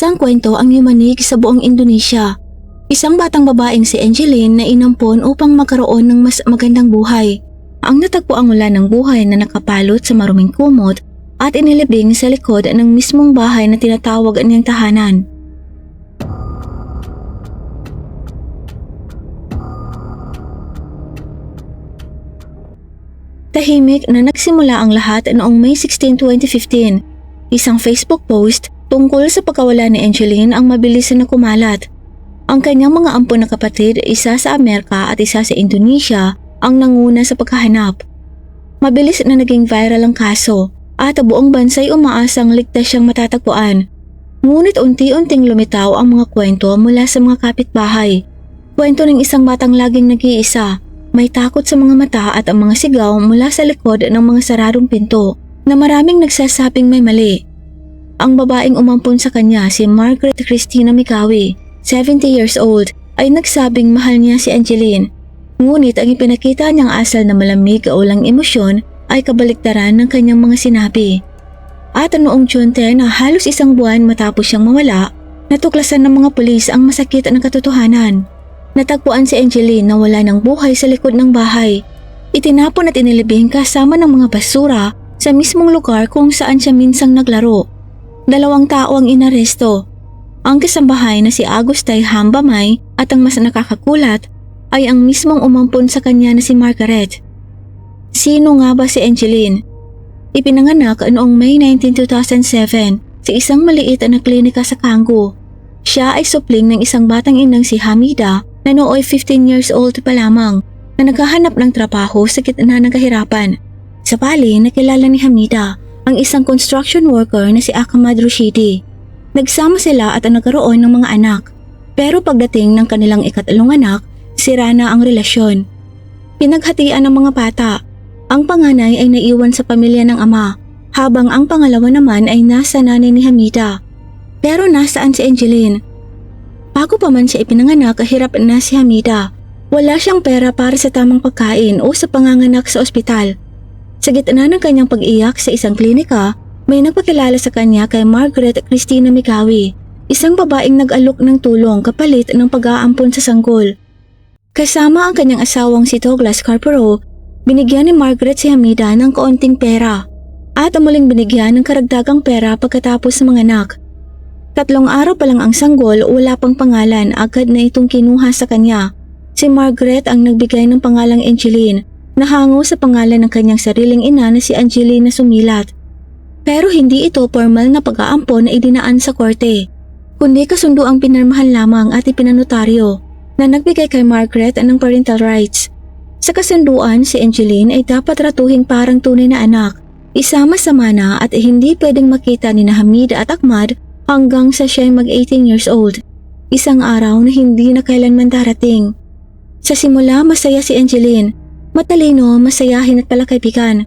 Isang kwento ang yumanig sa buong Indonesia. Isang batang babaeng si Angeline na inampon upang magkaroon ng mas magandang buhay. Ang natagpo ang mula ng buhay na nakapalot sa maruming kumot at inilibing sa likod ng mismong bahay na tinatawag niyang tahanan. Tahimik na nagsimula ang lahat noong May 16, 2015. Isang Facebook post tungkol sa pagkawala ni Angeline ang mabilis na kumalat. Ang kanyang mga ampon na kapatid, isa sa Amerika at isa sa Indonesia, ang nanguna sa pagkahanap. Mabilis na naging viral ang kaso at buong bansay umaasang ligtas siyang matatagpuan. Ngunit unti-unting lumitaw ang mga kwento mula sa mga kapitbahay. Kwento ng isang batang laging nag-iisa, may takot sa mga mata at ang mga sigaw mula sa likod ng mga saradong pinto na maraming nagsasabing may mali. Ang babaeng umampun sa kanya si Margaret Christina Mikawi, 70 years old, ay nagsabing mahal niya si Angeline. Ngunit ang ipinakita niyang asal na malamig o walang emosyon ay kabaliktaran ng kanyang mga sinabi. At noong June 10 na halos isang buwan matapos siyang mawala, natuklasan ng mga pulis ang masakit na katotohanan. Natagpuan si Angeline na wala ng buhay sa likod ng bahay. Itinapon at inilibing kasama ng mga basura sa mismong lugar kung saan siya minsang naglaro. Dalawang tao ang inaresto. Ang kasambahay na si Agustay Hambamay at ang mas nakakakulat ay ang mismong umampon sa kanya na si Margaret. Sino nga ba si Angeline? Ipinanganak noong May 19, 2007 sa isang maliit na klinika sa Kango. Siya ay supling ng isang batang inang si Hamida na nooy 15 years old pa lamang na naghahanap ng trabaho sa gitna ng kahirapan. Sa Bali, nakilala ni Hamida ang isang construction worker na si Ahmad Rushidi. Nagsama sila at nagkaroon ng mga anak. Pero pagdating ng kanilang ikatlong anak, sira na ang relasyon. Pinaghatian ng mga bata. Ang panganay ay naiwan sa pamilya ng ama, habang ang pangalawa naman ay nasa nanay ni Hamida. Pero nasaan si Angeline? Bago pa man siya ipinanganak, hirap na si Hamida. Wala siyang pera para sa tamang pagkain o sa panganganak sa ospital. Sa gitna ng kanyang pag-iyak sa isang klinika, may nagpakilala sa kanya kay Margaret Christina Mikawi, isang babaeng nag-alok ng tulong kapalit ng pag-aampon sa sanggol. Kasama ang kanyang asawang si Douglas Carpero, binigyan ni Margaret si Hamida ng kaunting pera at muling binigyan ng karagdagang pera pagkatapos sa mga anak. Tatlong araw pa lang ang sanggol, wala pang pangalan, agad na itong kinuha sa kanya. Si Margaret ang nagbigay ng pangalang Angeline, nahango sa pangalan ng kanyang sariling ina na si Angeline na sumilat. Pero hindi ito formal na pag-aampon na idinaan sa korte, kundi kasundo ang pinirmahan lamang at ipinanotaryo na nagbigay kay Margaret ng parental rights. Sa kasunduan, si Angeline ay dapat ratuhing parang tunay na anak, isama sa mana at hindi pwedeng makita ni Hamid at Ahmad hanggang sa siya mag-18 years old. Isang araw na hindi na kailanman darating. Sa simula masaya si Angeline, matalino, masayahin at palakaibigan.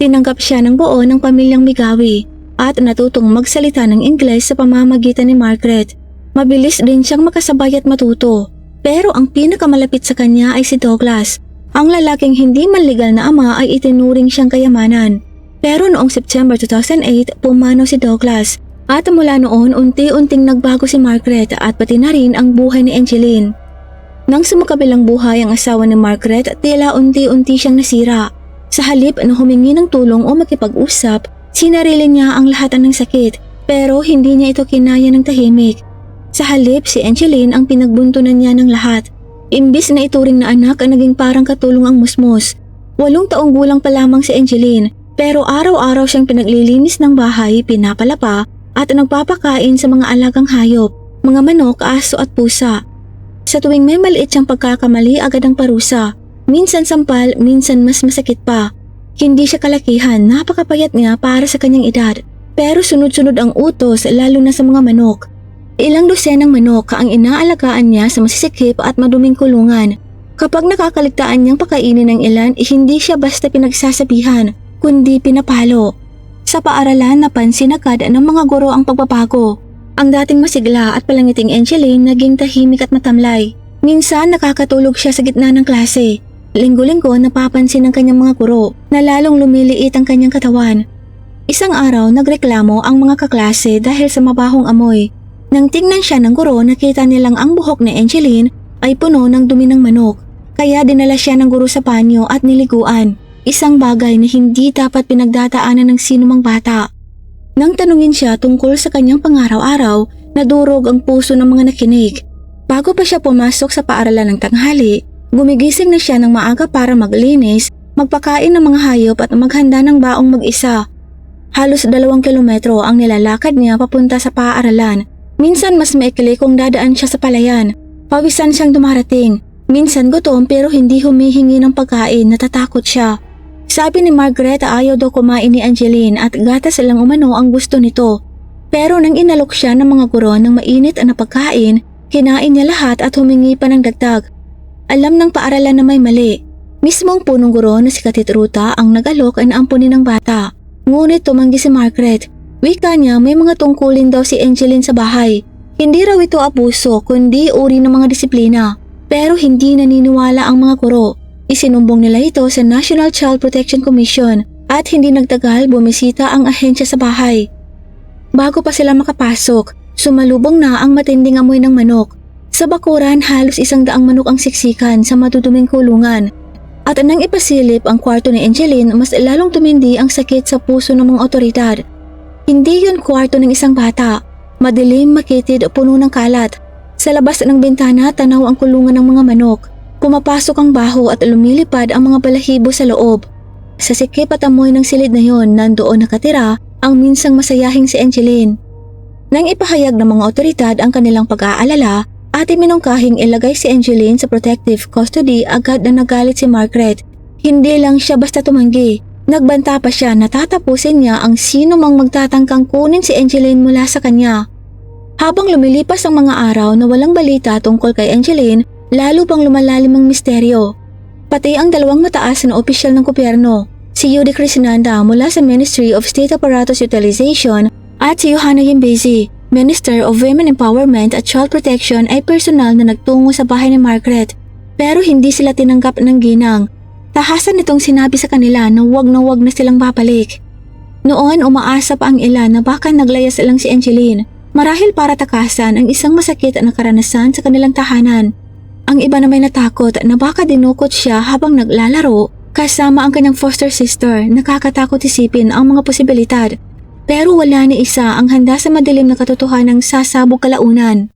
Tinanggap siya ng buo ng pamilyang Migawi at natutong magsalita ng Ingles sa pamamagitan ni Margaret. Mabilis din siyang makasabay at matuto. Pero ang pinakamalapit sa kanya ay si Douglas. Ang lalaking hindi manligal na ama ay itinuring siyang kayamanan. Pero noong September 2008, pumanaw si Douglas at mula noon unti-unting nagbago si Margaret at pati na rin ang buhay ni Angeline. Nang sumakabilang buhay ang asawa ni Margaret, tila unti-unti siyang nasira. Sa halip na humingi ng tulong o makipag-usap, sinarili niya ang lahat ng sakit pero hindi niya ito kinaya ng tahimik. Sa halip, si Angeline ang pinagbuntunan niya ng lahat. Imbis na ituring na anak ang naging parang katulong ang musmos. Walong taong gulang pa lamang si Angeline pero araw-araw siyang pinaglilinis ng bahay, pinapalapa at nagpapakain sa mga alagang hayop, mga manok, aso at pusa. Sa tuwing may maliit siyang pagkakamali agad ang parusa, minsan sampal, minsan mas masakit pa. Hindi siya kalakihan, napakapayat niya para sa kanyang edad, pero sunod-sunod ang utos lalo na sa mga manok. Ilang dosenang manok ang inaalagaan niya sa masisikip at maduming kulungan. Kapag nakakaligtaan niyang pakainin ng ilan, hindi siya basta pinagsasabihan, kundi pinapalo. Sa paaralan napansin agad ng mga guro ang pagbabago. Ang dating masigla at palangiting Angeline naging tahimik at matamlay. Minsan nakakatulog siya sa gitna ng klase. Linggo-linggo napapansin ng kanyang mga guro na lalong lumiliit ang kanyang katawan. Isang araw nagreklamo ang mga kaklase dahil sa mabahong amoy. Nang tingnan siya ng guro, nakita nilang ang buhok ni Angeline ay puno ng dumi ng manok. Kaya dinala siya ng guro sa panyo at niliguan. Isang bagay na hindi dapat pinagdadaanan ng sinumang bata. Nang tanungin siya tungkol sa kanyang pangaraw-araw, nadurog ang puso ng mga nakinig. Bago pa siya pumasok sa paaralan ng tanghali, gumigising na siya ng maaga para maglinis, magpakain ng mga hayop at maghanda ng baong mag-isa. Halos dalawang kilometro ang nilalakad niya papunta sa paaralan. Minsan mas maikli kung dadaan siya sa palayan. Pawisan siyang dumarating. Minsan gutom pero hindi humihingi ng pagkain, natatakot siya. Sabi ni Margaret ayaw daw kumain ni Angeline at gatas lang umano ang gusto nito. Pero nang inalok siya ng mga guro ng mainit na pagkain, kinain niya lahat at humingi pa ng dagdag. Alam ng paaralan na may mali. Mismong punong guro na si Katit Ruta ang nagalok ay naampunin ng bata. Ngunit tumanggi si Margaret. Wika niya may mga tungkulin daw si Angeline sa bahay. Hindi raw ito abuso kundi uri ng mga disiplina. Pero hindi naniniwala ang mga guro. Isinumbong nila ito sa National Child Protection Commission at hindi nagtagal bumisita ang ahensya sa bahay. Bago pa sila makapasok, sumalubong na ang matinding amoy ng manok. Sa bakuran halos isang daang manok ang siksikan sa matuduming kulungan. At nang ipasilip ang kwarto ni Angeline, mas lalong tumindi ang sakit sa puso ng mga otoridad. Hindi yun kwarto ng isang bata. Madilim, makitid, puno ng kalat. Sa labas ng bintana, tanaw ang kulungan ng mga manok. Pumapasok ang baho at lumilipad ang mga balahibo sa loob. Sa sikip at amoy ng silid na yon, nandoon nakatira ang minsang masayahing si Angeline. Nang ipahayag ng mga otoridad ang kanilang pag-aalala, at iminungkahing ilagay si Angeline sa protective custody agad na nagalit si Margaret. Hindi lang siya basta tumanggi. Nagbanta pa siya na tatapusin niya ang sino mang magtatangkang kunin si Angeline mula sa kanya. Habang lumilipas ang mga araw na walang balita tungkol kay Angeline, lalo pang lumalalim ang misteryo. Pati ang dalawang mataas na opisyal ng gobyerno, si Yudi Crisinanda mula sa Ministry of State Apparatus Utilization at si Johanna Yimbezi, Minister of Women Empowerment at Child Protection ay personal na nagtungo sa bahay ni Margaret pero hindi sila tinanggap ng ginang. Tahasan nitong sinabi sa kanila na wag na wag na silang babalik. Noon umaasa pa ang ilan na baka naglayas lang si Angeline marahil para takasan ang isang masakit na karanasan sa kanilang tahanan. Ang iba na may natakot na baka dinukot siya habang naglalaro kasama ang kanyang foster sister nakakatakot isipin ang mga posibilidad. Pero wala ni isa ang handa sa madilim na katotohanang sasabog kalaunan.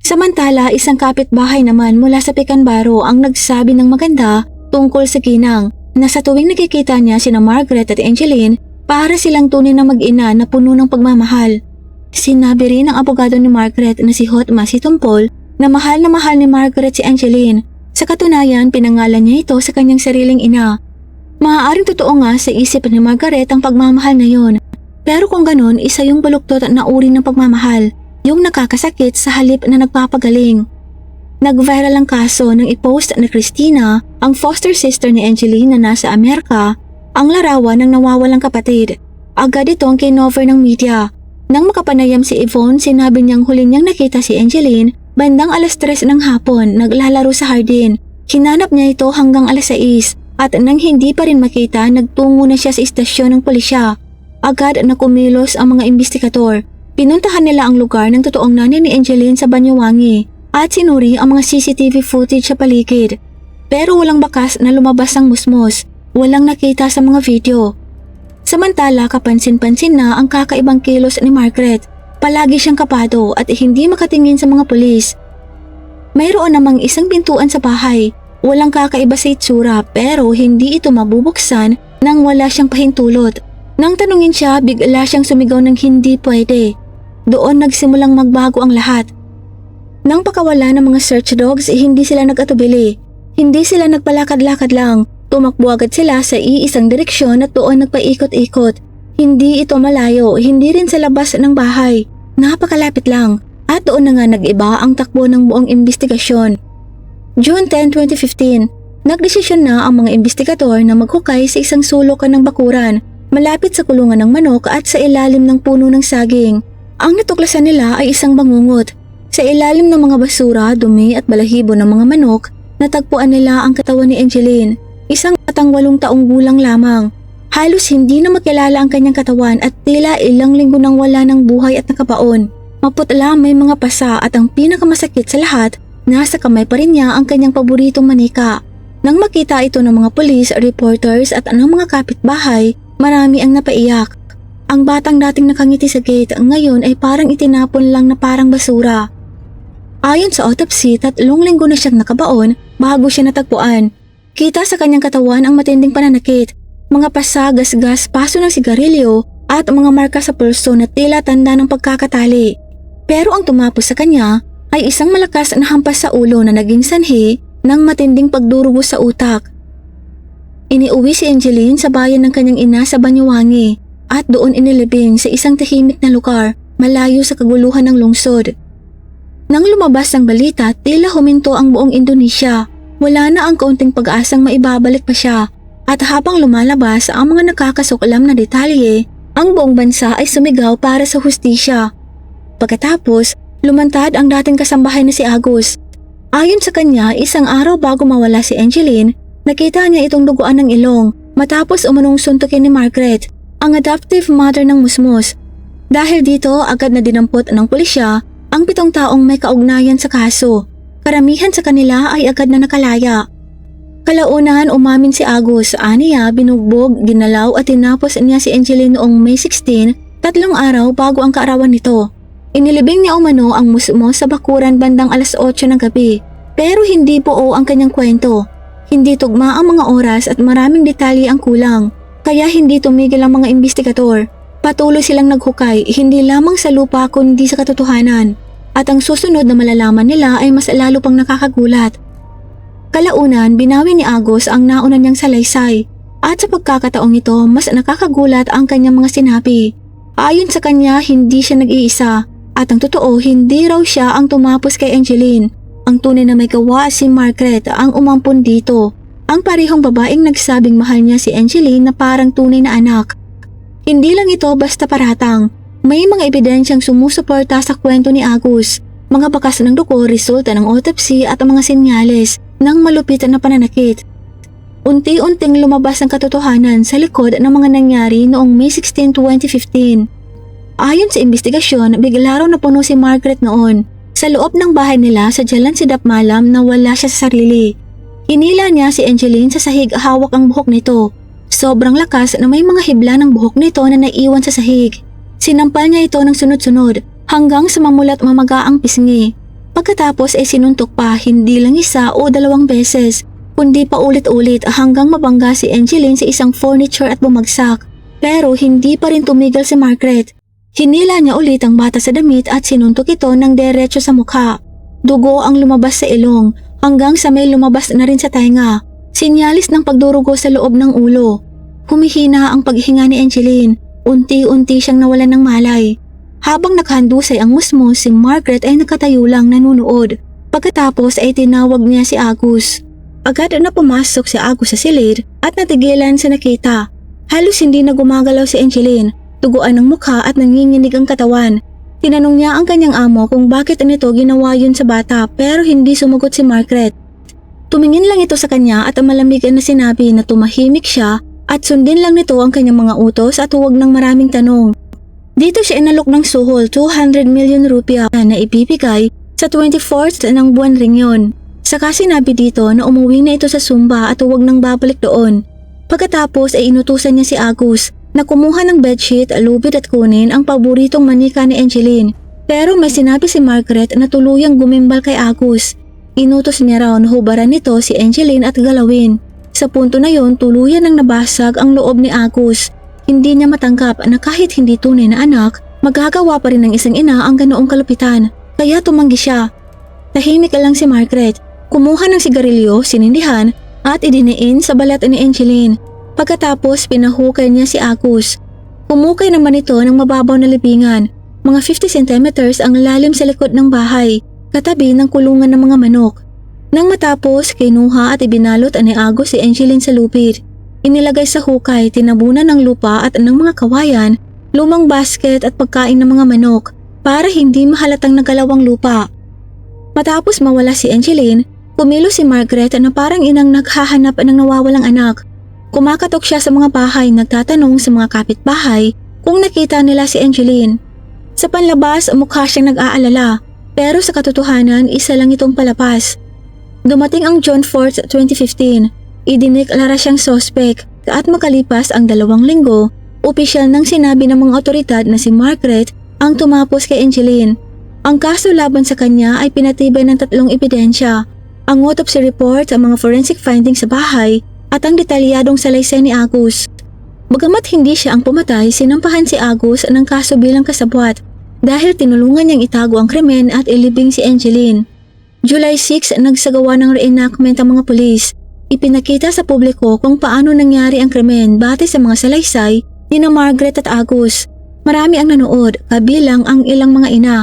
Samantala, isang kapitbahay naman mula sa Pekanbaro ang nagsabi ng maganda tungkol sa ginang na sa tuwing nakikita niya sina Margaret at Angeline para silang tunay na mag-ina na puno ng pagmamahal. Sinabi rin ng abogado ni Margaret na si Hotma si Tumpol na mahal na mahal ni Margaret si Angeline. Sa katunayan, pinangalan niya ito sa kanyang sariling ina. Maaaring totoo nga sa isip ni Margaret ang pagmamahal na yon. Pero kung ganon, isa yung baluktot na uri ng pagmamahal, yung nakakasakit sa halip na nagpapagaling. Nag-viral ang kaso nang ipost ni Christina, ang foster sister ni Angeline na nasa Amerika, ang larawan ng nawawalang kapatid. Agad itong kinover ng media. Nang makapanayam si Yvonne, sinabi niyang huli niyang nakita si Angeline bandang alas 3 ng hapon naglalaro sa hardin. Hinanap niya ito hanggang alas 6 at nang hindi pa rin makita, nagtungo na siya sa istasyon ng pulisya. Agad na kumilos ang mga investigator. Pinuntahan nila ang lugar ng totoong nanay ni Angeline sa Banyawangi at sinuri ang mga CCTV footage sa paligid. Pero walang bakas na lumabas ang musmos. Walang nakita sa mga video. Samantala kapansin-pansin na ang kakaibang kilos ni Margaret. Palagi siyang kapado at hindi makatingin sa mga pulis. Mayroon namang isang pintuan sa bahay. Walang kakaiba sa itsura pero hindi ito mabubuksan nang wala siyang pahintulot. Nang tanungin siya, bigla siyang sumigaw ng hindi pwede. Doon nagsimulang magbago ang lahat. Nang pakawala ng mga search dogs, hindi sila nag-atubili. Hindi sila nagpalakad-lakad lang. Tumakbo agad sila sa iisang direksyon at doon nagpaikot-ikot. Hindi ito malayo, hindi rin sa labas ng bahay. Napakalapit lang. At doon na nga nag-iba ang takbo ng buong investigasyon. June 10, 2015, nagdesisyon na ang mga investigador na maghukay sa isang sulok ng bakuran malapit sa kulungan ng manok at sa ilalim ng puno ng saging. Ang natuklasan nila ay isang bangungot. Sa ilalim ng mga basura, dumi at balahibo ng mga manok, natagpuan nila ang katawan ni Angeline, isang batang walong taong gulang lamang. Halos hindi na makilala ang kanyang katawan at tila ilang linggo nang wala ng buhay at nakabaon. Maputla may mga pasa at ang pinakamasakit sa lahat, nasa kamay pa rin niya ang kanyang paboritong manika. Nang makita ito ng mga police, reporters at ng mga kapitbahay, marami ang napaiyak. Ang batang dating nakangiti sa gate ngayon ay parang itinapon lang na parang basura. Ayon sa autopsy, tatlong linggo na siyang nakabaon bago siya natagpuan. Kita sa kanyang katawan ang matinding pananakit, mga pasa, gasgas, paso ng sigarilyo at mga marka sa pulso na tila tanda ng pagkakatali. Pero ang tumapos sa kanya ay isang malakas na hampas sa ulo na naging sanhi ng matinding pagdurugo sa utak. Iniuwi si Angeline sa bayan ng kanyang ina sa Banyuwangi at doon inilibing sa isang tahimik na lugar malayo sa kaguluhan ng lungsod. Nang lumabas ang balita, tila huminto ang buong Indonesia. Wala na ang kaunting pag-asang maibabalik pa siya. At habang lumalabas ang mga nakakasuklam na detalye, ang buong bansa ay sumigaw para sa hustisya. Pagkatapos, lumantad ang dating kasambahay na si Agus. Ayon sa kanya, isang araw bago mawala si Angeline, nakita niya itong duguan ng ilong matapos umunong suntukin ni Margaret, ang adoptive mother ng musmos. Dahil dito, agad na dinampot ng pulisya ang pitong taong may kaugnayan sa kaso. Karamihan sa kanila ay agad na nakalaya. Kalaunahan umamin si Agus, aniya, binugbog, ginalaw at tinapos niya si Angeline noong May 16, tatlong araw bago ang kaarawan nito. Inilibing niya umano ang musmo sa bakuran bandang alas 8 ng gabi. Pero hindi buo ang kanyang kwento. Hindi tugma ang mga oras at maraming detalye ang kulang. Kaya hindi tumigil ang mga investigador. Patuloy silang naghukay hindi lamang sa lupa kundi sa katotohanan. At ang susunod na malalaman nila ay mas lalo pang nakakagulat. Kalaunan, binawi ni Agos ang nauna niyang salaysay. At sa pagkakataong ito, mas nakakagulat ang kanyang mga sinabi. Ayon sa kanya, hindi siya nag-iisa at ang totoo, hindi raw siya ang tumapos kay Angeline. Ang tunay na may gawa si Margaret ang umampon dito. Ang parehong babaeng nagsabing mahal niya si Angeline na parang tunay na anak. Hindi lang ito basta paratang. May mga ebidensyang sumusuporta sa kwento ni Agus. Mga bakas ng dugo resulta ng autopsy at mga senyales ng malupit na pananakit. Unti-unting lumabas ang katotohanan sa likod ng mga nangyari noong May 16, 2015. Ayon sa investigasyon, bigla raw napuno si Margaret noon. Sa loob ng bahay nila sa Jalan Sidap Malam na wala siya sa sarili. Hinila niya si Angeline sa sahig hawak ang buhok nito. Sobrang lakas na may mga hibla ng buhok nito na naiwan sa sahig. Sinampal niya ito ng sunod-sunod hanggang sa mamulat mamaga ang pisngi. Pagkatapos ay sinuntok pa hindi lang isa o dalawang beses, kundi pa ulit-ulit hanggang mabangga si Angeline sa isang furniture at bumagsak. Pero hindi pa rin tumigil si Margaret. Hinila niya ulit ang bata sa damit at sinuntok ito ng derecho sa mukha. Dugo ang lumabas sa ilong hanggang sa may lumabas na rin sa tainga. Sinyalis ng pagdurugo sa loob ng ulo. Humihina ang paghinga ni Angeline. Unti-unti siyang nawalan ng malay. Habang nakahandusay ang musmo, si Margaret ay nakatayo lang nanunood. Pagkatapos ay tinawag niya si Agus. Agad na pumasok si Agus sa silid at natigilan sa nakita. Halos hindi na gumagalaw si Angeline Tuguan ng mukha at nanginginig ang katawan. Tinanong niya ang kanyang amo kung bakit nito ginawa yun sa bata pero hindi sumagot si Margaret. Tumingin lang ito sa kanya at malamig na sinabi na tumahimik siya at sundin lang nito ang kanyang mga utos at huwag ng maraming tanong. Dito siya inalok ng suhol 200 million rupiah na ibibigay sa 24th ng buwan ring yon. Saka sinabi dito na umuwi na ito sa Sumba at huwag nang babalik doon. Pagkatapos ay inutusan niya si Agus na kumuha ng bedsheet, lubid at kunin ang paboritong manika ni Angeline. Pero may sinabi si Margaret na tuluyang gumimbal kay Agus. Inutos niya raw na hubaran nito si Angeline at galawin. Sa punto na yon tuluyan nang nabasag ang loob ni Agus. Hindi niya matanggap na kahit hindi tunay na anak, magagawa pa rin ng isang ina ang ganoong kalupitan. Kaya tumanggi siya. Tahimik lang si Margaret. Kumuha ng sigarilyo, sinindihan at idiniin sa balat ni Angeline. Pagkatapos pinahukay niya si Agus. Umukay naman ito ng mababaw na libingan, mga 50 centimeters ang lalim sa likod ng bahay, katabi ng kulungan ng mga manok. Nang matapos, kinuha at ibinalot ni Agus si Angeline sa lupit. Inilagay sa hukay, tinabunan ng lupa at ng mga kawayan, lumang basket at pagkain ng mga manok para hindi mahalatang nagalawang lupa. Matapos mawala si Angeline, pumilo si Margaret na parang inang naghahanap ng nawawalang anak Kumakatok siya sa mga bahay nagtatanong sa mga kapitbahay kung nakita nila si Angeline. Sa panlabas, mukha siyang nag-aalala, pero sa katotohanan, isa lang itong palapas. Dumating ang John 4, 2015. Idineklara siyang sospek at makalipas ang dalawang linggo, opisyal nang sinabi ng mga otoridad na si Margaret ang tumapos kay Angeline. Ang kaso laban sa kanya ay pinatibay ng tatlong ebidensya, ang autopsy report, ang mga forensic findings sa bahay, at ang detalyadong salaysay ni Agus. Bagamat hindi siya ang pumatay, sinampahan si Agus ng kaso bilang kasabwat dahil tinulungan niyang itago ang krimen at ilibing si Angeline. July 6, nagsagawa ng reenactment ang mga pulis. Ipinakita sa publiko kung paano nangyari ang krimen batay sa mga salaysay ni na Margaret at Agus. Marami ang nanood, kabilang ang ilang mga ina,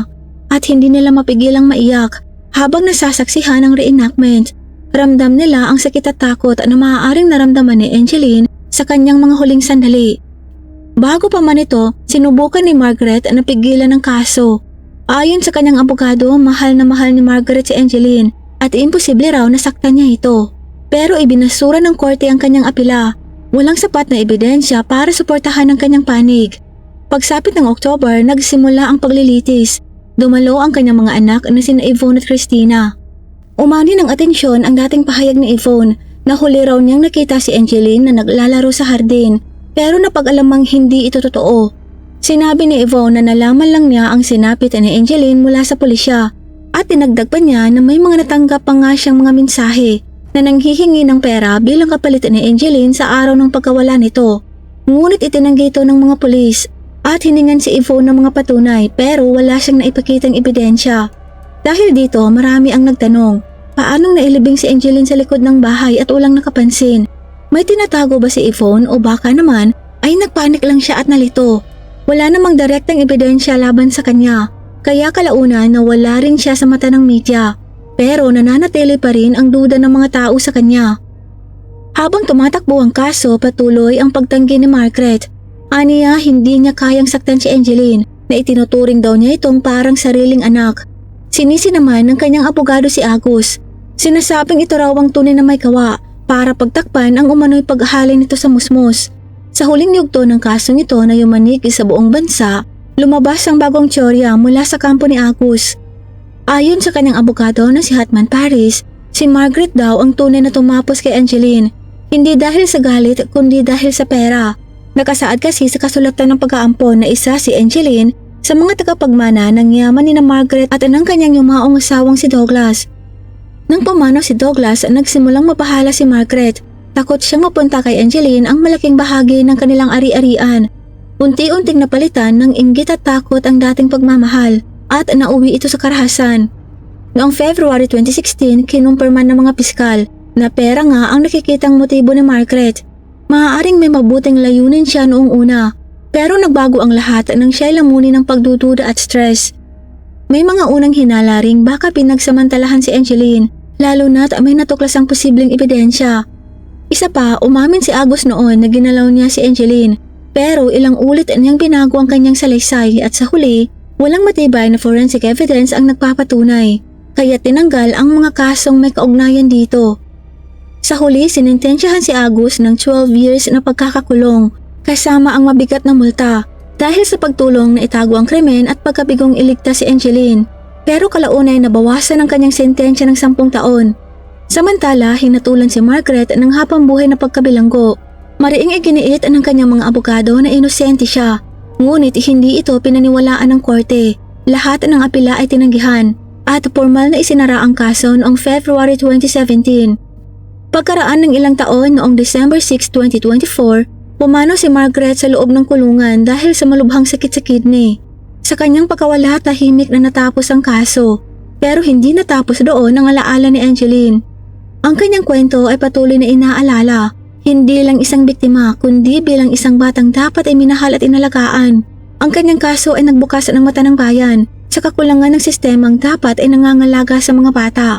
at hindi nila mapigilang maiyak habang nasasaksihan ang reenactment. Ramdam nila ang sakit at takot na maaaring naramdaman ni Angeline sa kanyang mga huling sandali. Bago pa man ito, sinubukan ni Margaret na pigilan ng kaso. Ayon sa kanyang abogado, mahal na mahal ni Margaret si Angeline at imposible raw na saktan niya ito. Pero ibinasura ng korte ang kanyang apila. Walang sapat na ebidensya para suportahan ang kanyang panig. Pagsapit ng October, nagsimula ang paglilitis. Dumalo ang kanyang mga anak na sina Yvonne at Christina. Umani ng atensyon ang dating pahayag ni Yvonne na huli raw niyang nakita si Angeline na naglalaro sa hardin pero napag-alamang hindi ito totoo. Sinabi ni Yvonne na nalaman lang niya ang sinapit ni Angeline mula sa pulisya at tinagdag pa niya na may mga natanggap pa nga siyang mga mensahe na nanghihingi ng pera bilang kapalit ni Angeline sa araw ng pagkawala nito. Ngunit itinanggi ito ng mga pulis at hiningan si Yvonne ng mga patunay pero wala siyang naipakitang ebidensya. Dahil dito marami ang nagtanong, paanong nailibing si Angeline sa likod ng bahay at walang nakapansin? May tinatago ba si Yvonne o baka naman ay nagpanik lang siya at nalito? Wala namang direktang ebidensya laban sa kanya, kaya kalaunan na wala rin siya sa mata ng media. Pero nananatili pa rin ang duda ng mga tao sa kanya. Habang tumatakbo ang kaso, patuloy ang pagtanggi ni Margaret. Aniya hindi niya kayang saktan si Angeline na itinuturing daw niya itong parang sariling anak. Sinisi naman ng kanyang abogado si Agus. Sinasabing ito raw ang tunay na may kawa para pagtakpan ang umano'y paghalin nito sa musmos. Sa huling yugto ng kaso nito na yumanig sa buong bansa, lumabas ang bagong teorya mula sa kampo ni Agus. Ayon sa kanyang abogado na si Hatman Paris, si Margaret daw ang tunay na tumapos kay Angeline, hindi dahil sa galit kundi dahil sa pera. Nakasaad kasi sa kasulatan ng pag-aampon na isa si Angeline sa mga tagapagmana ng yaman ni na Margaret at ng kanyang yumaong asawang si Douglas. Nang pumanaw si Douglas, nagsimulang mapahala si Margaret Takot siyang mapunta kay Angeline ang malaking bahagi ng kanilang ari-arian. Unti-unting napalitan ng inggit at takot ang dating pagmamahal at nauwi ito sa karahasan. Noong February 2016, kinumpirman ng mga piskal na pera nga ang nakikitang motibo ni Margaret. Maaaring may mabuting layunin siya noong una, pero nagbago ang lahat nang siya lamuni ng pagdududa at stress. May mga unang hinala ring baka pinagsamantalahan si Angeline, lalo na't may natuklas ang posibleng ebidensya isa pa, umamin si Agus noon na ginalaw niya si Angeline pero ilang ulit niyang binago ang kanyang salaysay at sa huli, walang matibay na forensic evidence ang nagpapatunay kaya tinanggal ang mga kasong may kaugnayan dito. Sa huli, sinintensyahan si Agus ng 12 years na pagkakakulong kasama ang mabigat na multa dahil sa pagtulong na itago ang krimen at pagkabigong iligtas si Angeline. Pero kalaunay nabawasan ang kanyang sentensya ng 10 taon Samantala, hinatulan si Margaret ng hapang buhay na pagkabilanggo. Mariing iginiit ng kanyang mga abogado na inosente siya. Ngunit hindi ito pinaniwalaan ng korte. Lahat ng apila ay tinanggihan at formal na isinara ang kaso noong February 2017. Pagkaraan ng ilang taon noong December 6, 2024, pumano si Margaret sa loob ng kulungan dahil sa malubhang sakit sa kidney. Sa kanyang pagkawala tahimik na natapos ang kaso, pero hindi natapos doon ang alaala ni Angeline. Ang kanyang kwento ay patuloy na inaalala, hindi lang isang biktima kundi bilang isang batang dapat ay minahal at inalagaan. Ang kanyang kaso ay nagbukas ng mata ng bayan sa kakulangan ng sistemang dapat ay nangangalaga sa mga bata.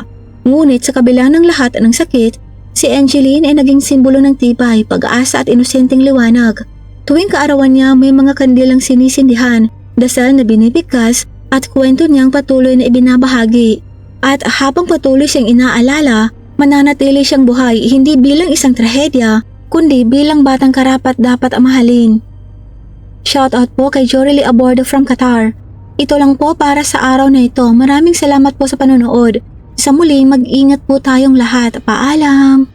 Ngunit sa kabila ng lahat ng sakit, si Angeline ay naging simbolo ng tibay, pag-asa at inosenteng liwanag. Tuwing kaarawan niya may mga kandilang sinisindihan, dasal na binibigkas at kwento niyang patuloy na ibinabahagi. At habang patuloy siyang inaalala, mananatili siyang buhay hindi bilang isang trahedya, kundi bilang batang karapat dapat amahalin. Shoutout po kay Jorely Abordo from Qatar. Ito lang po para sa araw na ito. Maraming salamat po sa panonood. Sa muli, mag-ingat po tayong lahat. Paalam!